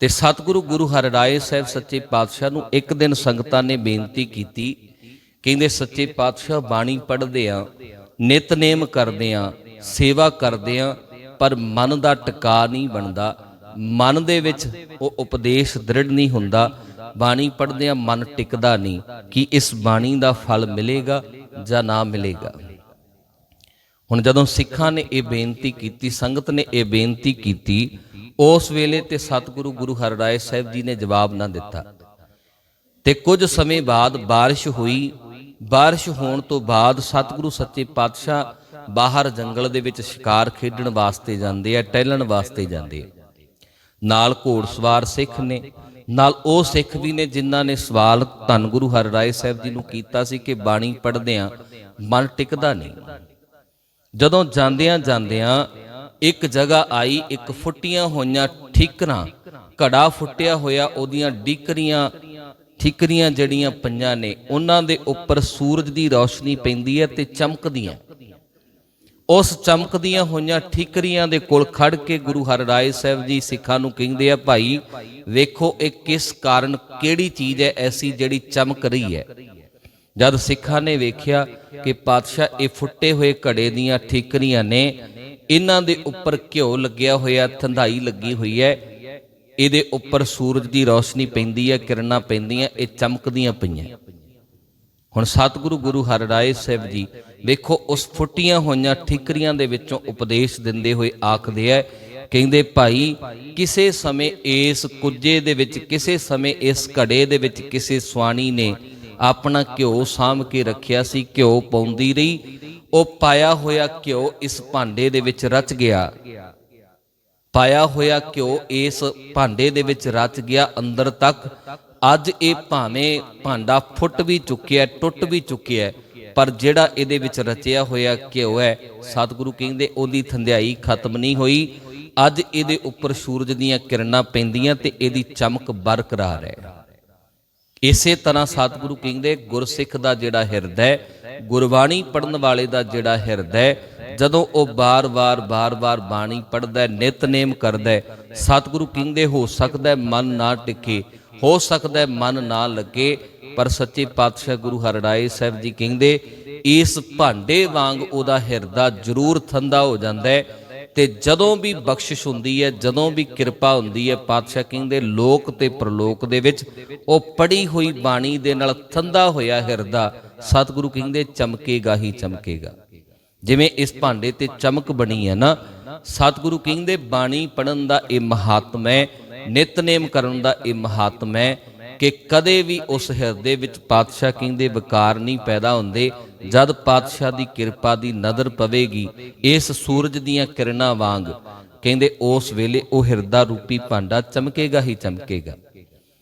ਤੇ ਸਤਿਗੁਰੂ ਗੁਰੂ ਹਰਿਰਾਏ ਸਾਹਿਬ ਸੱਚੇ ਪਾਤਸ਼ਾਹ ਨੂੰ ਇੱਕ ਦਿਨ ਸੰਗਤਾਂ ਨੇ ਬੇਨਤੀ ਕੀਤੀ, ਕਹਿੰਦੇ, ਸੱਚੇ ਪਾਤਸ਼ਾਹ, ਬਾਣੀ ਪੜ੍ਹਦੇ ਆ ਨਿਤਨੇਮ ਕਰਦੇ ਆ, ਸੇਵਾ ਕਰਦੇ ਆ, ਪਰ ਮਨ ਦਾ ਟਿਕਾ ਨਹੀਂ ਬਣਦਾ। ਮਨ ਦੇ ਵਿੱਚ ਉਹ ਉਪਦੇਸ਼ ਦ੍ਰਿੜ ਨਹੀਂ ਹੁੰਦਾ। ਬਾਣੀ ਪੜ੍ਹਦੇ ਆ ਮਨ ਟਿਕਦਾ ਨਹੀਂ ਕਿ ਇਸ ਬਾਣੀ ਦਾ ਫਲ ਮਿਲੇਗਾ ਜਾਂ ਨਾ ਮਿਲੇਗਾ। ਹੁਣ ਜਦੋਂ ਸਿੱਖਾਂ ਨੇ ਇਹ ਬੇਨਤੀ ਕੀਤੀ, ਸੰਗਤ ਨੇ ਇਹ ਬੇਨਤੀ ਕੀਤੀ ਉਸ ਵੇਲੇ ਤੇ ਸਤਿਗੁਰੂ ਗੁਰੂ ਹਰਿਰਾਏ ਸਾਹਿਬ ਜੀ ਨੇ ਜਵਾਬ ਨਾ ਦਿੱਤਾ। ਤੇ ਕੁਝ ਸਮੇਂ ਬਾਅਦ ਬਾਰਿਸ਼ ਹੋਈ। ਬਾਰਿਸ਼ ਹੋਣ ਤੋਂ ਬਾਅਦ ਸਤਿਗੁਰੂ ਸੱਚੇ ਪਾਤਸ਼ਾਹ ਬਾਹਰ ਜੰਗਲ ਦੇ ਵਿੱਚ ਸ਼ਿਕਾਰ ਖੇਡਣ ਵਾਸਤੇ ਜਾਂਦੇ ਆ, ਟਹਿਲਣ ਵਾਸਤੇ ਜਾਂਦੇ ਆ। ਨਾਲ ਘੋੜਸਵਾਰ ਸਿੱਖ ਨੇ, ਨਾਲ ਉਹ ਸਿੱਖ ਵੀ ਨੇ ਜਿਨ੍ਹਾਂ ਨੇ ਸਵਾਲ ਧੰਨ ਗੁਰੂ ਹਰਿਰਾਏ ਸਾਹਿਬ ਜੀ ਨੂੰ ਕੀਤਾ ਸੀ ਕਿ ਬਾਣੀ ਪੜ੍ਹਦੇ ਆ ਮਨ ਟਿਕਦਾ ਨਹੀਂ। ਜਦੋਂ ਜਾਂਦਿਆਂ ਜਾਂਦਿਆਂ ਇੱਕ ਜਗ੍ਹਾ ਆਈ, ਇੱਕ ਫੁੱਟੀਆਂ ਹੋਈਆਂ ਠੀਕਰਾਂ। ਘੜਾ ਫੁੱਟਿਆ ਹੋਇਆ, ਉਹਦੀਆਂ ਡਿਕਰੀਆਂ, ਠੀਕਰੀਆਂ ਜਿਹੜੀਆਂ ਪਈਆਂ ਨੇ, ਉਹਨਾਂ ਦੇ ਉੱਪਰ ਸੂਰਜ ਦੀ ਰੌਸ਼ਨੀ ਪੈਂਦੀ ਹੈ ਤੇ ਚਮਕਦੀਆਂ। ਉਸ ਚਮਕਦੀਆਂ ਹੋਈਆਂ ਠੀਕਰੀਆਂ ਦੇ ਕੋਲ ਖੜ ਕੇ ਗੁਰੂ ਹਰਿਰਾਏ ਸਾਹਿਬ ਜੀ ਸਿੱਖਾਂ ਨੂੰ ਕਹਿੰਦੇ ਆ, ਭਾਈ, ਵੇਖੋ ਇਹ ਕਿਸ ਕਾਰਨ, ਕਿਹੜੀ ਚੀਜ਼ ਹੈ ਐਸੀ ਜਿਹੜੀ ਚਮਕ ਰਹੀ ਹੈ? ਜਦ ਸਿੱਖਾਂ ਨੇ ਵੇਖਿਆ ਕਿ ਪਾਤਸ਼ਾਹ ਇਹ ਫੁੱਟੇ ਹੋਏ ਘੜੇ ਦੀਆਂ ਠੀਕਰੀਆਂ ਨੇ ਇਹਨਾਂ ਦੇ ਉੱਪਰ ਘਿਓ ਲੱਗਿਆ ਹੋਇਆ ਥੰਧਾਈ ਲੱਗੀ ਹੋਈ ਹੈ। ਇਹਦੇ ਉੱਪਰ ਸੂਰਜ ਦੀ ਰੌਸ਼ਨੀ ਪੈਂਦੀ ਹੈ, ਕਿਰਨਾਂ ਪੈਂਦੀਆਂ, ਇਹ ਚਮਕਦੀਆਂ ਪਈਆਂ। ਹੁਣ ਸਤਿਗੁਰੂ ਗੁਰੂ ਹਰਿਰਾਏ ਸਾਹਿਬ ਜੀ, ਵੇਖੋ, ਉਸ ਫੁੱਟੀਆਂ ਹੋਈਆਂ ਠੀਕਰੀਆਂ ਦੇ ਵਿੱਚੋਂ ਉਪਦੇਸ਼ ਦਿੰਦੇ ਹੋਏ ਆਖਦੇ ਐ ਕਹਿੰਦੇ, ਭਾਈ, ਕਿਸੇ ਸਮੇਂ ਇਸ ਕੁੱਜੇ ਦੇ ਵਿੱਚ, ਕਿਸੇ ਸਮੇਂ ਇਸ ਘੜੇ ਦੇ ਵਿੱਚ ਕਿਸੇ ਸਵਾਣੀ ਨੇ ਆਪਣਾ ਘਿਓ ਸਾਂਭ ਕੇ ਰੱਖਿਆ ਸੀ, ਘਿਓ ਪਾਉਂਦੀ ਰਹੀ ਉਹ ਪਾਇਆ ਹੋਇਆ ਘਿਓ ਇਸ ਭਾਂਡੇ ਦੇ ਵਿੱਚ ਰਚ ਗਿਆ। ਪਾਇਆ ਹੋਇਆ ਘਿਓ ਇਸ ਭਾਂਡੇ ਦੇ ਵਿੱਚ ਰਚ ਗਿਆ। ਅੰਦਰ ਤੱਕ ਅੱਜ ਇਹ ਭਾਵੇਂ ਭਾਂਡਾ ਫੁੱਟ ਵੀ ਚੁੱਕਿਆ, ਟੁੱਟ ਵੀ ਚੁੱਕਿਆ ਪਰ ਜਿਹੜਾ ਇਹਦੇ ਵਿੱਚ ਰਚਿਆ ਹੋਇਆ ਘਿਓ ਹੈ, ਸਤਿਗੁਰੂ ਕਹਿੰਦੇ ਉਹਦੀ ਥੰਧਿਆਈ ਖਤਮ ਨਹੀਂ ਹੋਈ। ਅੱਜ ਇਹਦੇ ਉੱਪਰ ਸੂਰਜ ਦੀਆਂ ਕਿਰਨਾਂ ਪੈਂਦੀਆਂ ਤੇ ਇਹਦੀ ਚਮਕ ਬਰਕਰਾਰ ਹੈ। ਇਸੇ ਤਰ੍ਹਾਂ ਸਤਿਗੁਰੂ ਕਹਿੰਦੇ ਗੁਰਸਿੱਖ ਦਾ ਜਿਹੜਾ ਹਿਰਦਾ ਹੈ ਗੁਰਬਾਣੀ ਪੜਨ ਵਾਲੇ ਦਾ ਜਿਹੜਾ ਹਿਰਦਾ ਹੈ ਜਦੋਂ ਉਹ ਬਾਰ-ਬਾਰ ਬਾਰ-ਬਾਰ ਬਾਣੀ ਪੜਦਾ ਹੈ ਨਿਤਨੇਮ ਕਰਦਾ ਹੈ ਸਤਿਗੁਰੂ ਕਹਿੰਦੇ, ਹੋ ਸਕਦਾ ਮਨ ਨਾ ਟਿਕੇ, ਹੋ ਸਕਦਾ ਮਨ ਨਾ ਲੱਗੇ। ਪਰ ਸੱਚੇ ਪਾਤਸ਼ਾਹ ਗੁਰੂ ਹਰਿਰਾਏ ਸਾਹਿਬ ਜੀ ਕਹਿੰਦੇ, ਇਸ ਭਾਂਡੇ ਵਾਂਗ ਉਹਦਾ ਹਿਰਦਾ ਜ਼ਰੂਰ ਥੰਦਾ ਹੋ ਜਾਂਦਾ ਹੈ ਤੇ ਜਦੋਂ ਵੀ ਬਖਸ਼ਿਸ਼ ਹੁੰਦੀ ਹੈ, ਜਦੋਂ ਵੀ ਕਿਰਪਾ ਹੁੰਦੀ ਹੈ, ਪਾਤਸ਼ਾਹ ਕਹਿੰਦੇ, ਲੋਕ ਤੇ ਪ੍ਰਲੋਕ ਦੇ ਵਿੱਚ ਉਹ ਪੜੀ ਹੋਈ ਬਾਣੀ ਦੇ ਨਾਲ ਥੰਦਾ ਹੋਇਆ ਹਿਰਦਾ ਸਤਿਗੁਰੂ ਕਹਿੰਦੇ, ਚਮਕੇਗਾ ਹੀ ਚਮਕੇਗਾ। ਜਿਵੇਂ ਇਸ ਭਾਂਡੇ ਤੇ ਚਮਕ ਬਣੀ ਹੈ ਨਾ, ਸਤਿਗੁਰੂ ਕਹਿੰਦੇ, ਬਾਣੀ ਪੜਨ ਦਾ ਇਹ ਮਹਾਤਮ ਹੈ, ਨਿਤਨੇਮ ਕਰਨ ਦਾ ਇਹ ਮਹਾਤਮ ਹੈ ਕਿ ਕਦੇ ਵੀ ਉਸ ਹਿਰਦੇ ਵਿੱਚ ਪਾਤਸ਼ਾਹ ਕਹਿੰਦੇ, ਵਿਕਾਰ ਨਹੀਂ ਪੈਦਾ ਹੁੰਦੇ, ਜਦ ਪਾਤਸ਼ਾਹ ਦੀ ਕਿਰਪਾ ਦੀ ਨਜ਼ਰ ਪਵੇਗੀ, ਇਸ ਸੂਰਜ ਦੀਆਂ ਕਿਰਨਾਂ ਵਾਂਗ, ਕਹਿੰਦੇ, ਉਸ ਵੇਲੇ ਉਹ ਹਿਰਦਾ ਰੂਪੀ ਭਾਂਡਾ ਚਮਕੇਗਾ ਹੀ ਚਮਕੇਗਾ।